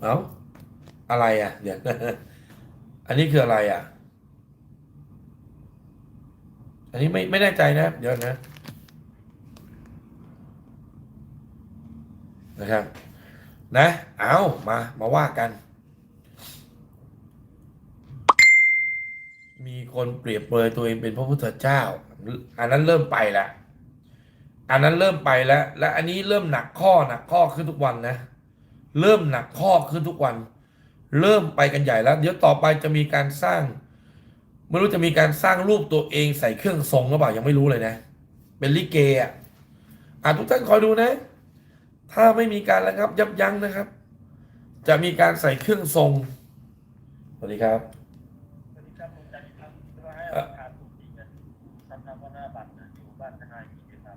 เอ้าอะไรอะเดี๋ยวอันนี้คืออะไรอะ อันนี้ไม่ไม่แน่ใจนะเดี๋ยวนะนะครับ นะ เอามามาว่ากัน มีคนเปรียบเปรยตัวเองเป็นพระพุทธเจ้า อันนั้นเริ่มไปแล้วอันนั้นเริ่มไปแล้ว และอันนี้เริ่มหนักข้อหนักข้อขึ้นทุกวันนะ เริ่มหนักข้อขึ้นทุกวัน เริ่มไปกันใหญ่แล้ว เดี๋ยวต่อไปจะมีการสร้าง ไม่รู้จะมีการสร้างรูปตัวเองใส่เครื่องทรงหรือเปล่ายังไม่รู้เลยนะ เป็นลิเกอะอะทุกท่านคอยดูนะ ถ้าไม่มีการระงับยับยั้งนะครับ จะมีการใส่เครื่องทรงสวัสดีครับสวัสดีครับผมจันทร์ครับก็ให้ราคาถูกจริงนะทำนำว่าหน้าบัตรนะอยู่บ้านทนายกิจครับ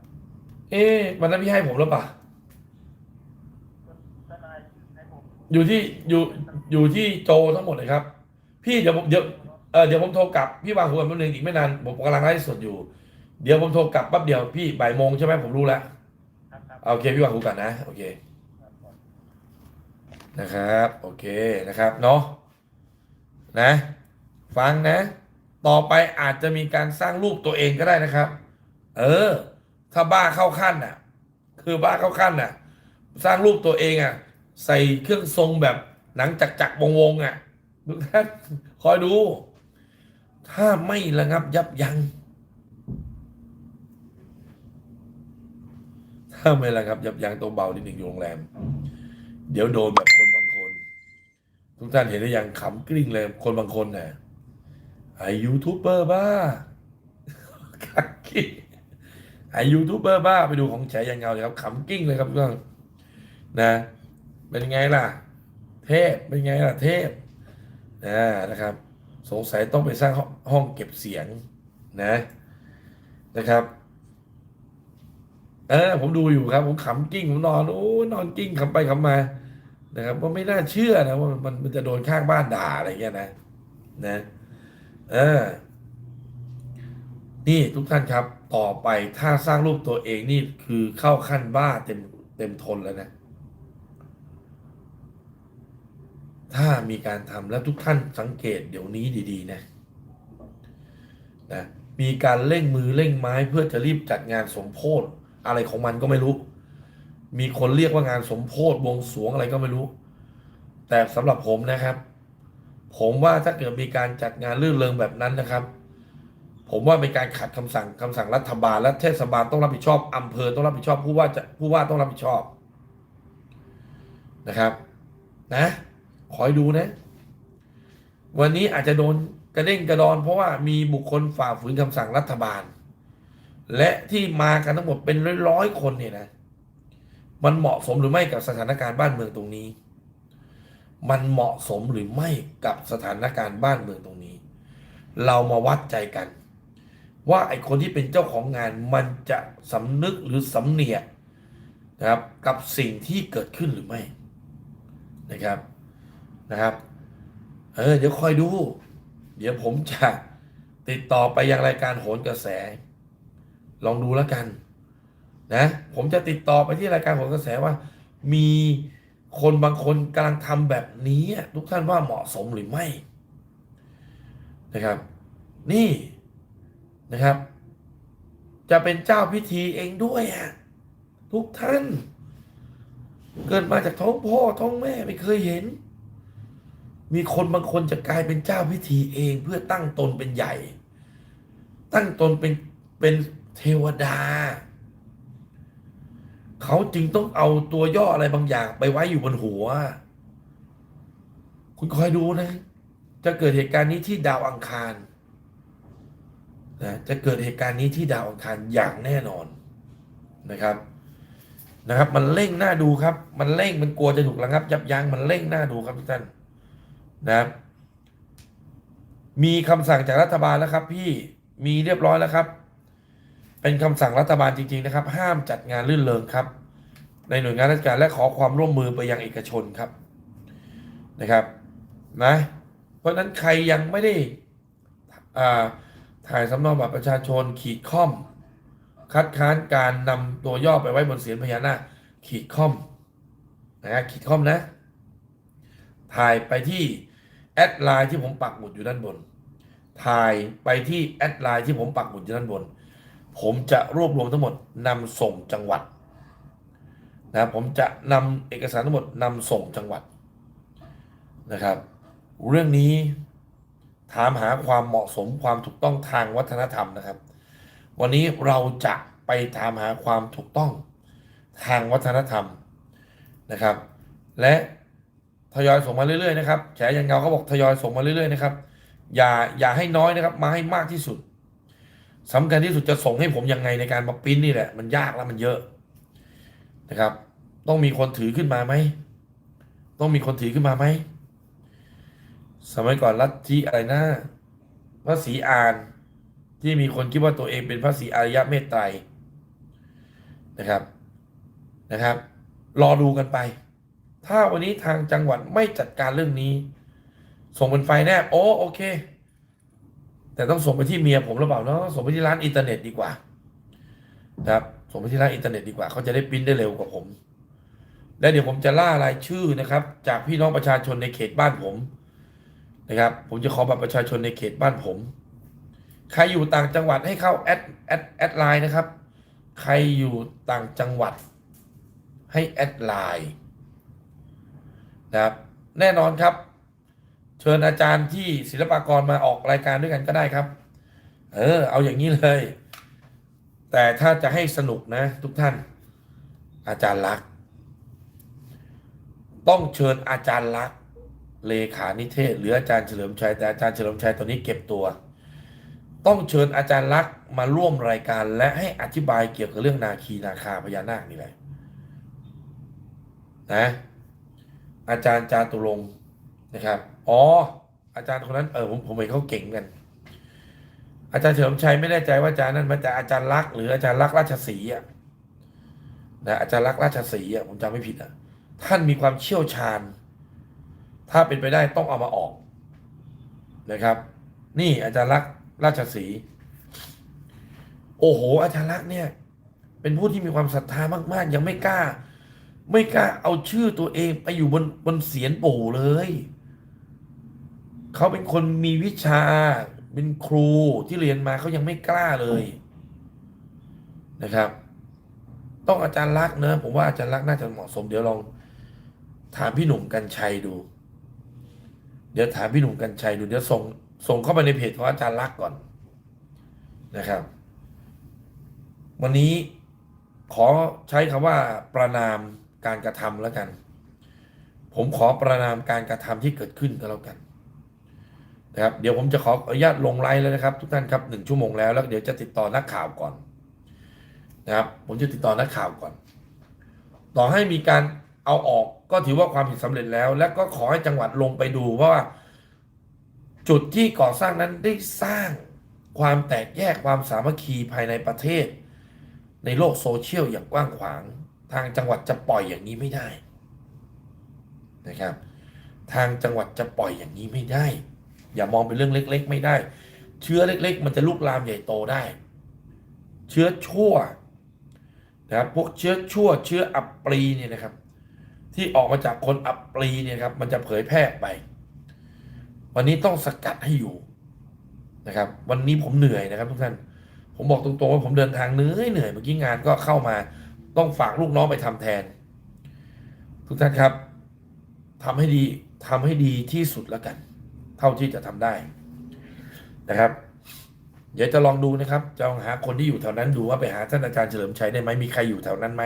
เอ๊ะวันนั้นพี่ให้ผมหรือเปล่า ทนายให้ผม อยู่ที่อยู่อยู่ที่โจทั้งหมดเลยครับ พี่เดี๋ยวผมเดี๋ยวเออเดี๋ยวผมโทรกลับพี่วางหัวแป๊บนึงอีกไม่นานผมกำลังไลฟ์สดอยู่ เดี๋ยวผมโทรกลับแป๊บเดียวพี่บ่ายโมงใช่ไหมผมรู้แล้วครับครับโอเคพี่วางหูกันนะโอเคครับผมนะครับ โอเคนะครับเนาะนะ ฟังนะ ต่อไปอาจจะมีการสร้างรูปตัวเองก็ได้นะครับ เออ ถ้าบ้าเข้าขั้นน่ะ คือบ้าเข้าขั้นน่ะ สร้างรูปตัวเองอะ ใส่เครื่องทรงแบบหนังจักรจักรวงวงๆอะทุกท่านคอยดู ถ้าไม่ระงับยับยัง้งถ้าไม่ระงับยับยั้งตัวเบานิดหนึ่งอยู่โรงแรม เดี๋ยวโดนแบบคนบางคน ทุกท่านเห็นหรือยังขำกริ้งเลยคนบางคนน่ะไอยูทูบเบอร์บ้าขำกริ้ไอยูทูบเบอร์บ้าไปดูของแฉยังเงาเลยครับขำกริ้งเลยครับทุกท่านนะ เป็นไงล่ะ เทพเป็นไงล่ะเทพนะนะครับ สงสัยต้องไปสร้างห้องเก็บเสียงนะนะครับเออผมดูอยู่ครับ ผมขำกิ้งผมนอนโอ้นอนกิ้งขำไปขำมานะครับว่าไม่น่าเชื่อนะว่ามันมันจะโดนข้างบ้านด่าอะไรเงี้ยนะนะเออนี่ทุกท่านครับ ต่อไปถ้าสร้างรูปตัวเองนี่คือเข้าขั้นบ้าเต็มเต็มทนแล้วนะ ถ้ามีการทำแล้วทุกท่านสังเกตเดี๋ยวนี้ดี ๆ นะนะมีการเร่งมือเร่งไม้เพื่อจะรีบจัดงานสมโพธอะไรของมันก็ไม่รู้ มีคนเรียกว่างานสมโพธบวงสวงอะไรก็ไม่รู้ แต่สำหรับผมนะครับ ผมว่าถ้าเกิดมีการจัดงานลื่นเริงแบบนั้นนะครับ ผมว่าเป็นการขัดคำสั่งคำสั่งรัฐบาลและเทศบาลต้องรับผิดชอบอำเภอต้องรับผิดชอบผู้ว่าจะผู้ว่าต้องรับผิดชอบนะครับ นะ คอยดูนะ วันนี้อาจจะโดนกระเด้งกระดอน เพราะว่ามีบุคคลฝ่าฝืนคำสั่งรัฐบาล และที่มากันทั้งหมดเป็นร้อยๆคนเนี่ยนะ มันเหมาะสมหรือไม่กับสถานการณ์บ้านเมืองตรงนี้ มันเหมาะสมหรือไม่กับสถานการณ์บ้านเมืองตรงนี้ เรามาวัดใจกัน ว่าไอ้คนที่เป็นเจ้าของงานมันจะสำนึกหรือสำเนียกนะครับกับสิ่งที่เกิดขึ้นหรือไม่นะครับ นะครับ เออ เดี๋ยวคอยดู เดี๋ยวผมจะติดต่อไปยังรายการโหนกระแส ลองดูแล้วกัน นะ ผมจะติดต่อไปที่รายการโหนกระแสว่า มีคนบางคนกำลังทำแบบนี้ ทุกท่านว่าเหมาะสมหรือไม่ นะครับ นี่นะครับ จะเป็นเจ้าพิธีเองด้วยอะทุกท่าน เกิดมาจากท้องพ่อท้องแม่ไม่เคยเห็น มีคนบางคนจะกลายเป็นเจ้าพิธีเองเพื่อตั้งตนเป็นใหญ่ ตั้งตนเป็นเป็นเทวดา เขาจึงต้องเอาตัวย่ออะไรบางอย่างไปไว้อยู่บนหัว คุณคอยดูนะ จะเกิดเหตุการณ์นี้ที่ดาวอังคารนะจะเกิดเหตุการณ์นี้ที่ดาวอังคารอย่างแน่นอนนะครับนะครับ มันเร่งหน้าดูครับ มันเร่งมันกลัวจะถูกระงับยับยั้งมันเร่งหน้าดูครับทุกท่าน นะครับมีคำสั่งจากรัฐบาลแล้วครับ พี่มีเรียบร้อยแล้วครับ เป็นคำสั่งรัฐบาลจริง ๆนะครับ ห้ามจัดงานลื่นเริงครับ ในหน่วยงานราชการและขอความร่วมมือไปยังเอกชนครับนะครับนะเพราะฉะนั้นใครยังไม่ได้ถ่ายสำเนาบัตรประชาชนขีดค่อม คัดค้านการนำตัวย่อไปไว้บนเสียนพญานาคขีดค่อมนะฮะขีดค่อมนะ ถ่ายไปที่ แอดไลน์ที่ผมปักหมุดอยู่ด้านบน ถ่ายไปที่แอดไลน์ที่ผมปักหมุดอยู่ด้านบน ผมจะรวบรวมทั้งหมดนำส่งจังหวัดนะผมจะนำเอกสารทั้งหมดนำส่งจังหวัดนะครับ เรื่องนี้ถามหาความเหมาะสมความถูกต้องทางวัฒนธรรมนะครับ วันนี้เราจะไปถามหาความถูกต้องทางวัฒนธรรมนะครับ และ ทยอยส่งมาเรื่อยๆนะครับแฉยังเงาเขาบอกทยอยส่งมาเรื่อยๆนะครับอย่าอย่าให้น้อยนะครับ มาให้มากที่สุดสำคัญที่สุดจะส่งให้ผมยังไงในการมาปริ้นนี่แหละ มันยากแล้วมันเยอะนะครับ ต้องมีคนถือขึ้นมาไหมต้องมีคนถือขึ้นมาไหมสมัยก่อนลัทธิอะไรนะพระศรีอานที่มีคนคิดว่าตัวเองเป็นพระศรีอริยะเมตไตรนะครับนะครับ รอดูกันไป ถ้าวันนี้ทางจังหวัดไม่จัดการเรื่องนี้ ส่งเป็นไฟแนบโอ้โอเค แต่ต้องส่งไปที่เมียผมหรือเปล่าเนาะส่งไปที่ร้านอินเทอร์เน็ตดีกว่านะครับส่งไปที่ร้านอินเทอร์เน็ตดีกว่าเขาจะได้ปริ้นได้เร็วกว่าผม และเดี๋ยวผมจะล่ารายชื่อนะครับ จากพี่น้องประชาชนในเขตบ้านผมนะครับ ผมจะขอบัตรประชาชนในเขตบ้านผม ใครอยู่ต่างจังหวัดให้เข้าแอดแอดแอดไลน์นะครับ ใครอยู่ต่างจังหวัดให้แอดไลน์ นะครับ แน่นอนครับ เชิญอาจารย์ที่ศิลปากรมาออกรายการด้วยกันก็ได้ครับ เออ เอาอย่างนี้เลย แต่ถ้าจะให้สนุกนะ ทุกท่าน อาจารย์ลักษ์ต้องเชิญอาจารย์ลักษ์เลขานิเทศ หรืออาจารย์เฉลิมชัยแต่อาจารย์เฉลิมชัยตอนนี้เก็บตัว ต้องเชิญอาจารย์ลักษ์มาร่วมรายการ และให้อธิบายเกี่ยวกับเรื่องนาคีนาคาพญานาคนี่แหละนะ อาจารย์จาตุรงนะครับ อ๋อ อาจารย์คนนั้นเออผมผมเห็นเขาเก่งกัน อาจารย์เฉลิมชัยไม่แน่ใจว่าอาจารย์นั้นมาจากอาจารย์ลักษ์หรืออาจารย์ลักษ์ราชสีอะนะอาจารย์ลักษ์ราชสีอะผมจำไม่ผิดอะท่านมีความเชี่ยวชาญ ถ้าเป็นไปได้ต้องเอามาออกนะครับ นี่อาจารย์ลักษ์ราชสีโอ้โห อาจารย์ลักษ์เนี่ย เป็นผู้ที่มีความศรัทธามาก ๆ ยังไม่กล้า ไม่กล้าเอาชื่อตัวเองไปอยู่บนบนเสียนปู่เลย เขาเป็นคนมีวิชา เป็นครูที่เรียนมาเขายังไม่กล้าเลยนะครับ ต้องอาจารย์ลักษณ์เนอะผมว่าอาจารย์ลักษณ์น่าจะเหมาะสม เดี๋ยวลองถามพี่หนุ่มกัญชัยดู เดี๋ยวถามพี่หนุ่มกัญชัยดูเดี๋ยวส่งส่งเข้าไปในเพจของอาจารย์ลักษณ์ก่อนนะครับ วันนี้ขอใช้คำว่าประนาม การกระทำแล้วกัน ผมขอประนามการกระทำที่เกิดขึ้นก็แล้วกันนะครับเดี๋ยวผมจะขออนุญาตลงไลน์แล้วนะครับ ทุกท่านครับหนึ่งชั่วโมงแล้วแล้วเดี๋ยวจะติดต่อนักข่าวก่อนนะครับ ผมจะติดต่อนักข่าวก่อน ต่อให้มีการเอาออกก็ถือว่าความผิดสำเร็จแล้ว และก็ขอให้จังหวัดลงไปดูว่า จุดที่ก่อสร้างนั้นได้สร้างความแตกแยกความสามัคคีภายในประเทศ ในโลกโซเชียลอย่างกว้างขวาง ทางจังหวัดจะปล่อยอย่างนี้ไม่ได้นะครับ ทางจังหวัดจะปล่อยอย่างนี้ไม่ได้ อย่ามองเป็นเรื่องเล็ก ๆ ไม่ได้ เชื้อเล็ก ๆ มันจะลุกลามใหญ่โตได้ เชื้อชั่วนะครับพวกเชื้อชั่ว เชื้ออับปรีเนี่ยนะครับ ที่ออกมาจากคนอับปรีเนี่ยครับ มันจะเผยแพร่ไป วันนี้ต้องสกัดให้อยู่นะครับ วันนี้ผมเหนื่อยนะครับทุกท่านผมบอกตรงๆว่าผมเดินทางเหนื่อยเหนื่อยเมื่อกี้งานก็เข้ามา ต้องฝากลูกน้องไปทำแทน ทุกท่านครับทำให้ดีทำให้ดีที่สุดแล้วกัน เท่าที่จะทำได้นะครับ เดี๋ยวจะลองดูนะครับ จะลองหาคนที่อยู่แถวนั้นดูว่าไปหาท่านอาจารย์เฉลิมชัยได้ไหมมีใครอยู่แถวนั้นไหม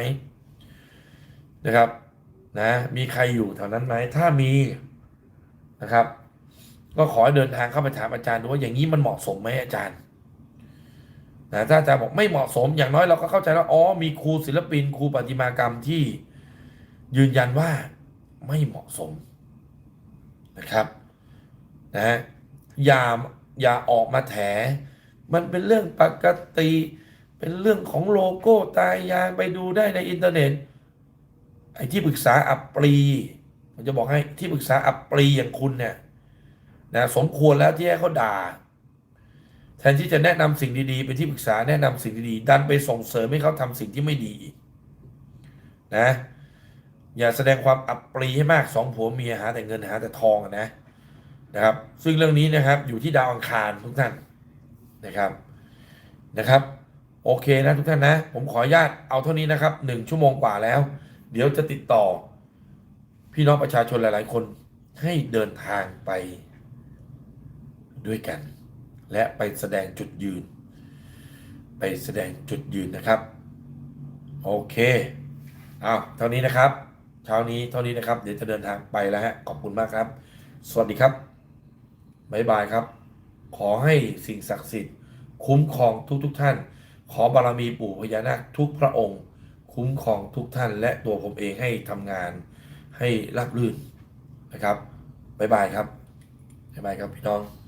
นะครับ นะ มีใครอยู่แถวนั้นไหมถ้ามีนะครับ ก็ขอเดินทางเข้าไปถามอาจารย์ดูว่าอย่างนี้มันเหมาะสมไหมอาจารย์ นะถ้าอาจารย์บอกไม่เหมาะสมอย่างน้อยเราก็เข้าใจแล้วอ๋อมีครูศิลปินครูประติมากรรมที่ยืนยันว่าไม่เหมาะสมนะครับนะอย่าอย่าออกมาแถ มันเป็นเรื่องปกติ เป็นเรื่องของโลโก้ตายางไปดูได้ในอินเทอร์เน็ตไอ้ที่ปรึกษาอับปรีผมจะบอกให้ที่ปรึกษาอับปรีอย่างคุณเนี่ยนะสมควรแล้วที่ให้เขาด่า แทนที่จะแนะนำสิ่งดีๆ เป็นที่ปรึกษาแนะนำสิ่งดีๆ ดันไปส่งเสริมให้เขาทำสิ่งที่ไม่ดีนะ อย่าแสดงความอับปรีให้มากสองผัวเมียหาแต่เงินหาแต่ทองนะนะครับ ซึ่งเรื่องนี้นะครับอยู่ที่ดาวอังคารทุกท่านนะครับนะครับ โอเคนะทุกท่านนะ ผมขออนุญาตเอาเท่านี้นะครับหนึ่งชั่วโมงกว่าแล้ว เดี๋ยวจะติดต่อ พี่น้องประชาชนหลาย ๆ คนให้เดินทางไปด้วยกัน และไปแสดงจุดยืน ไปแสดงจุดยืนนะครับ โอเคเอาเท่านี้นะครับ เช้านี้เท่านี้นะครับ เดี๋ยวจะเดินทางไปแล้วฮะ ขอบคุณมากครับ สวัสดีครับบ๊ายบายครับ ขอให้สิ่งศักดิ์สิทธิ์ คุ้มครองทุกทุกท่าน ขอบารมีปู่พญานาคทุกพระองค์ คุ้มครองทุกท่าน และตัวผมเองให้ทำงานให้ราบรื่นนะครับบ๊ายบายครับบ๊ายบายครับพี่น้อง